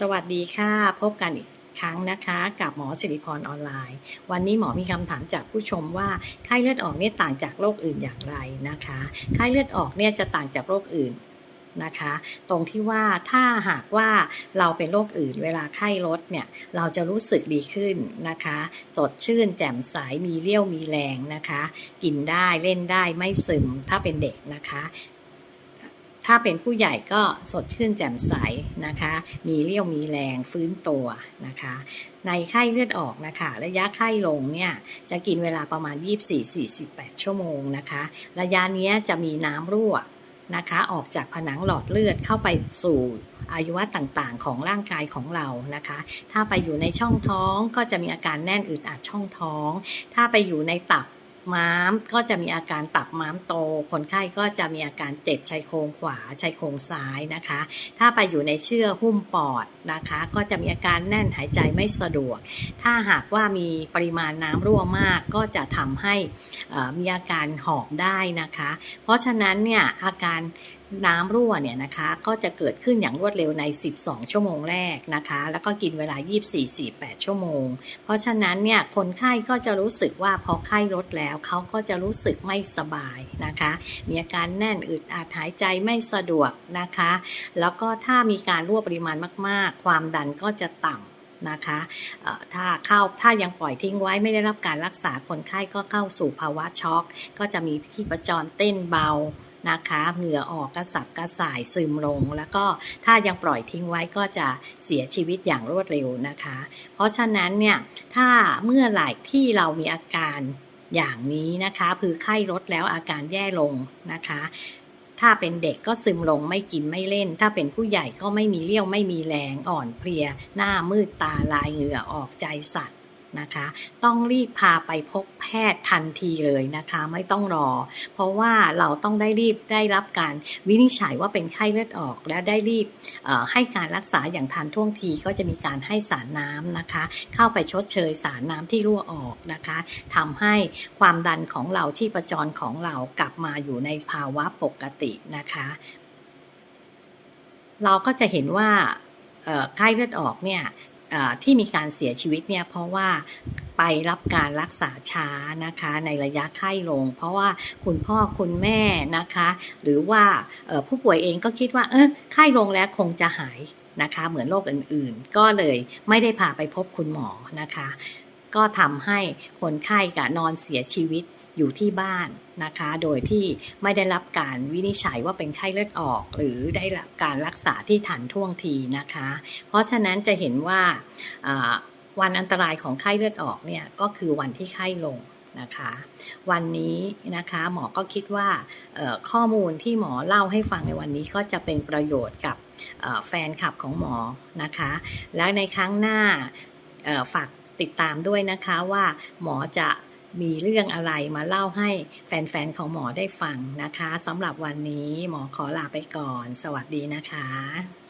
สวัสดีค่ะ พบกันอีกครั้งนะคะกับหมอสิริพรออนไลน์ วันนี้หมอมีคำถามจากผู้ชมว่าไข้เลือดออกเนี่ยต่างจากโรคอื่นอย่างไรนะคะไข้เลือดออกเนี่ยจะต่างจากโรคอื่นนะคะ ตรงที่ว่าถ้าหากว่าเราเป็นโรคอื่น เวลาไข้ลดเนี่ยเราจะรู้สึกดีขึ้นนะคะ สดชื่นแจ่มใสมีเรี่ยวมีแรงนะคะ กินได้เล่นได้ไม่ซึมถ้าเป็นเด็กนะคะ ถ้าเป็นผู้ใหญ่ก็สดชื่นแจ่มใสนะคะ มีเรี่ยวมีแรงฟื้นตัวนะคะ ในไข้เลือดออกนะคะ ระยะไข้ลงเนี่ยจะกินเวลาประมาณ 24-48 ชั่วโมงนะคะ ระยะนี้จะมีน้ำรั่วนะคะออกจากผนังหลอดเลือดเข้าไปสู่อายุวะต่างๆ ของร่างกายของเรานะคะ ถ้าไปอยู่ในช่องท้องก็จะมีอาการแน่นอึดอัดช่องท้อง ถ้าไปอยู่ในตับ ม้ามก็จะมีอาการตับม้ามโต คนไข้ก็จะมีอาการเจ็บชายโครงขวาชายโครงซ้ายนะคะ ถ้าไปอยู่ในเชื่อหุ้มปอดนะคะ ก็จะมีอาการแน่นหายใจไม่สะดวก ถ้าหากว่ามีปริมาณน้ำรั่วมากก็จะทำให้มีอาการหอบได้นะคะ เพราะฉะนั้นเนี่ยอาการ น้ำรั่วเนี่ยนะคะก็จะเกิดขึ้นอย่างรวดเร็วใน 12 ชั่วโมงแรกนะคะ แล้วก็กินเวลา 24-48 ชั่วโมง เพราะฉะนั้นเนี่ยคนไข้ก็จะรู้สึกว่าพอไข้ลดแล้วเขาก็จะรู้สึกไม่สบายนะคะ มีอาการแน่นอึดอัดหายใจไม่สะดวกนะคะ แล้วก็ถ้ามีการรั่วปริมาณมาก ๆ ความดันก็จะต่ำนะคะถ้าเข้าถ้ายังปล่อยทิ้งไว้ไม่ได้รับการรักษาคนไข้ก็เข้าสู่ภาวะช็อก ก็จะมีที่ประจรเต้นเบา นะคะเหงื่อออกกระสับกระส่ายซึมลง แล้วก็ถ้ายังปล่อยทิ้งไว้ก็จะเสียชีวิตอย่างรวดเร็วนะคะ เพราะฉะนั้นเนี่ยถ้าเมื่อไหร่ที่เรามีอาการอย่างนี้นะคะคือไข้ลดแล้วอาการแย่ลงนะคะ ถ้าเป็นเด็กก็ซึมลงไม่กินไม่เล่น ถ้าเป็นผู้ใหญ่ก็ไม่มีเรี่ยวไม่มีแรงอ่อนเพลีย หน้ามืดตาลายเหงื่อออกใจสั่น นะคะ ต้องรีบพาไปพบแพทย์ทันทีเลยนะคะ ไม่ต้องรอ เพราะว่าเราต้องได้รีบได้รับการวินิจฉัยว่าเป็นไข้เลือดออก และได้รีบให้การรักษาอย่างทันท่วงทีก็จะมีการให้สารน้ำนะคะ เข้าไปชดเชยสารน้ำที่รั่วออกนะคะทำให้ความดันของเราที่ประจรของเรากลับมาอยู่ในภาวะปกตินะคะ เราก็จะเห็นว่าไข้เลือดออกเนี่ย ที่มีการเสียชีวิตเนี่ยเพราะว่าไปรับการรักษาช้านะคะในระยะไข้ลง เพราะว่าคุณพ่อคุณแม่นะคะ หรือว่าผู้ป่วยเองก็คิดว่าเออไข้ลงแล้วคงจะหายนะคะเหมือนโรคอื่นๆ ก็เลยไม่ได้พาไปพบคุณหมอนะคะ ก็ทำให้คนไข้กับนอนเสียชีวิต อยู่ที่บ้านนะคะ โดยที่ไม่ได้รับการวินิจฉัยว่าเป็นไข้เลือดออก หรือได้รับการรักษาที่ทันท่วงทีนะคะ เพราะฉะนั้นจะเห็นว่าวันอันตรายของไข้เลือดออกเนี่ยก็คือวันที่ไข้ลงนะคะวันนี้นะคะหมอก็คิดว่าข้อมูลที่หมอเล่าให้ฟังในวันนี้ก็จะเป็นประโยชน์กับแฟนคลับของหมอนะคะ และในครั้งหน้าฝากติดตามด้วยนะคะว่าหมอจะ มีเรื่องอะไรมาเล่าให้แฟนๆ ของหมอได้ฟังนะคะสำหรับวันนี้หมอขอลาไปก่อน สวัสดีนะคะ